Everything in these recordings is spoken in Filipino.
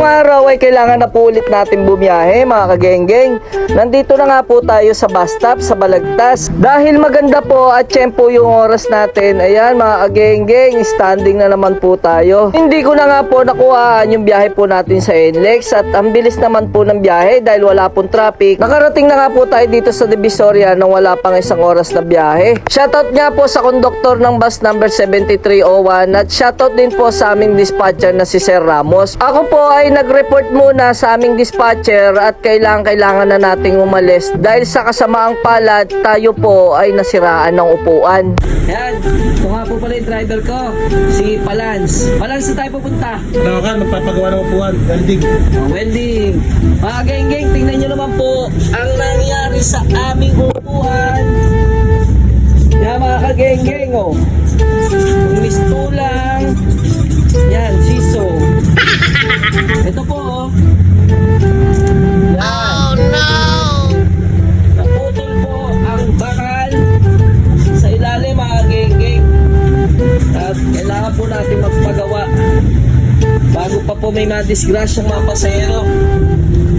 Araw ay kailangan na po ulit natin bumiyahe mga kagenggeng. Nandito na nga po tayo sa bus stop sa Balagtas. Dahil maganda po at tiyempo yung oras natin. Ayan mga kagenggeng, standing na naman po tayo. Hindi ko na nga po nakuhaan yung biyahe po natin sa NLEX at ang bilis naman po ng biyahe dahil wala pong traffic. Nakarating na nga po tayo dito sa Divisoria nang wala pang isang oras na biyahe. Shoutout nga po sa konduktor ng bus number 7301 at shoutout din po sa aming dispatcher na si Sir Ramos. Ako po ay nag-report muna sa aming dispatcher at kailangan kailangan na nating umalis dahil sa kasamaang palad tayo po ay nasiraan ng upuan. Yan, ito nga po pala yung driver ko, si Palans. Palans na tayo pupunta. Ano ka, magpapagawa ng upuan, welding. Oh, welding. Mga geng-geng, tingnan nyo naman po ang nangyari sa aming upuan. Yan mga kageng-geng, oh. Yung mistulang. Yan, siso. Ito po, oh. Yan. Oh, no! Naputol po ang bakal sa ilalim, mga geng-geng. At kailangan po natin magpagawa bago pa po may mga disgrasyang mga pasahero.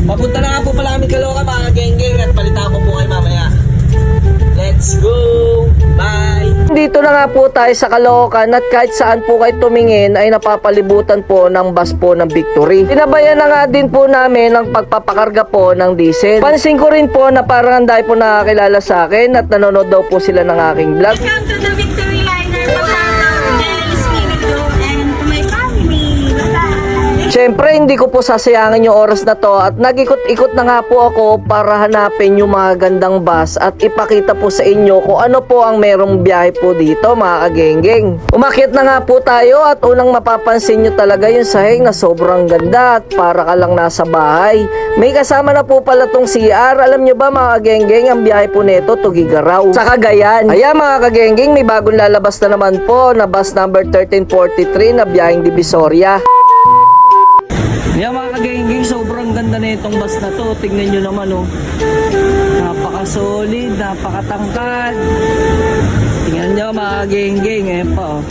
Papunta na nga po pala kami Kaloka nga po tayo sa Caloocan at kahit saan po kayo tumingin ay napapalibutan po ng bus po ng Victory. Tinabayan na nga din po namin ang pagpapakarga po ng diesel. Pansin ko rin po na parang ang po nakakilala sa akin at nanonood daw po sila ng aking vlog. Siyempre, hindi ko po sasayangin yung oras na to at nag-ikot-ikot na nga po ako para hanapin yung mga gandang bus at ipakita po sa inyo kung ano po ang merong biyahe po dito mga kagenggeng. Umakyat na nga po tayo at unang mapapansin nyo talaga yung sahig na sobrang ganda at para ka lang nasa bahay. May kasama na po pala tong CR. Alam nyo ba mga kagenggeng, ang biyahe po nito Tugigaraw sa Cagayan. Ayan mga kagenggeng, may bagong lalabas na naman po na bus number 1343 na biyaheng Divisoria. Yan mga kagengeng, sobrang ganda na itong bus na to. Tingnan nyo naman oh. Napaka-solid, napakatangkad. Tingnan nyo mga kagengeng, eh pa oh.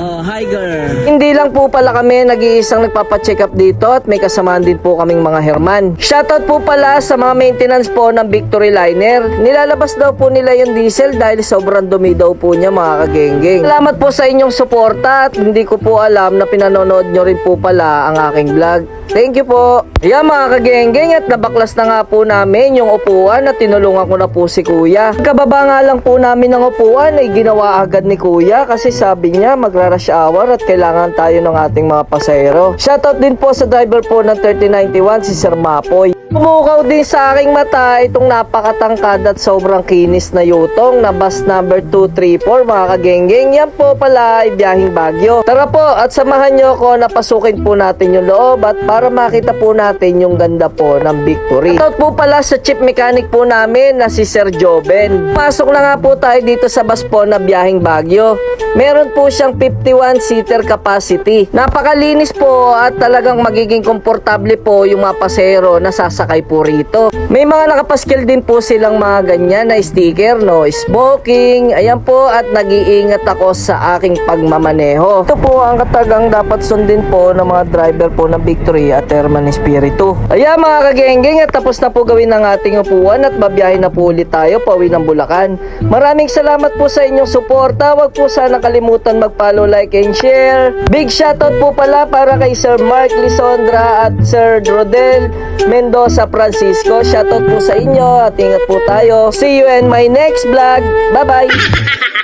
Oh, hi girl. Hindi lang po pala kami nag-iisang nagpapacheck up dito at may kasamaan din po kaming mga herman. Shoutout po pala sa mga maintenance po ng Victory Liner. Nilalabas daw po nila yung diesel dahil sobrang dumi daw po niya mga kagenggeng. Salamat po sa inyong suporta at hindi ko po alam na pinanonood nyo rin po pala ang aking vlog. Thank you po. Ayan mga kagenggeng at nabaklas na nga po namin yung upuan at tinulungan ko na po si kuya. Kababa nga lang po namin ng upuan ay ginawa agad ni kuya kasi sabi niya magra-rush hour at kailangan tayo ng ating mga pasahero. Shoutout din po sa driver po ng 3091 si Sir Mapoy. Pumukaw din sa aking mata itong napakatangkad at sobrang kinis na yutong na bus number 234 mga kagenggeng. Yan po pala ay biyahing Bagyo. Tara po at samahan nyo ako na pasukin po natin yung loob at para makita po natin yung ganda po ng Victory. Shoutout po pala sa chief mechanic po namin na si Sir Joben. Pasok na nga po tayo dito sa bus po na biyahing Bagyo. Meron po siyang 51 seater capacity. Napakalinis po at talagang magiging komportable po yung mga pasero na sasakay po rito. May mga nakapaskil din po silang mga ganyan na sticker, no smoking. Ayan po at nag-iingat ako sa aking pagmamaneho. Ito po ang katagang dapat sundin po ng mga driver po ng Victory at Herman Espiritu. Ayan mga kagenggeng at tapos na po gawin ang ating upuan at babiyahin na po ulit tayo pauwi ng Bulacan. Maraming salamat po sa inyong suporta. Huwag po sana kalimutan mag-follow, like, and share. Big shoutout po pala para kay Sir Mark Lisondra at Sir Rodel Mendoza Francisco. Shoutout po sa inyo at ingat po tayo. See you in my next vlog. Bye-bye!